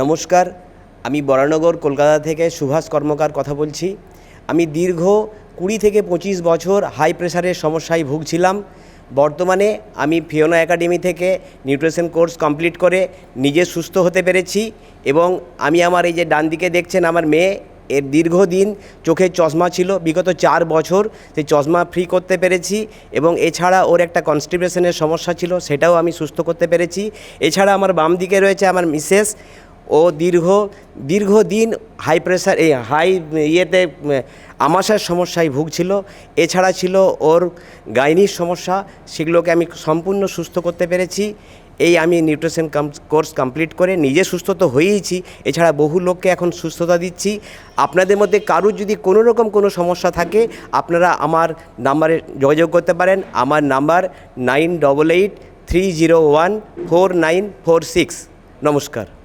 নমস্কার, আমি বরানগর, কলকাতা থেকে সুভাষ কর্মকার কথা বলছি। আমি দীর্ঘ কুড়ি থেকে পঁচিশ বছর হাই প্রেশারের সমস্যায় ভুগছিলাম। বর্তমানে আমি ফিওনা একাডেমি থেকে নিউট্রিশন কোর্স কমপ্লিট করে নিজে সুস্থ হতে পেরেছি এবং আমি আমার এই যে ডান দিকে দেখছেন আমার মেয়ে, এর দীর্ঘদিন চোখে চশমা ছিল, বিগত চার বছর সেই চশমা ফ্রি করতে পেরেছি এবং এছাড়া ওর একটা কনস্টিপেশনের সমস্যা ছিল, সেটাও আমি সুস্থ করতে পেরেছি। এছাড়া আমার বাম দিকে রয়েছে আমার মিসেস ও দীর্ঘ, দীর্ঘদিন হাই প্রেশার এই হাই ইয়েতে আমাশার সমস্যায় ভুগছিল। এছাড়া ছিল ওর গাইনির সমস্যা, সেগুলোকে আমি সম্পূর্ণ সুস্থ করতে পেরেছি। এই আমি নিউট্রিশন কোর্স কমপ্লিট করে নিজে সুস্থ তো হয়েইছি। এছাড়া বহু লোককে এখন সুস্থতা দিচ্ছি। আপনাদের মধ্যে কারুর যদি কোনো রকম কোনো সমস্যা থাকে, আপনারা আমার নাম্বারে যোগাযোগ করতে পারেন। আমার number nine double eight three zero one four nine four six নমস্কার।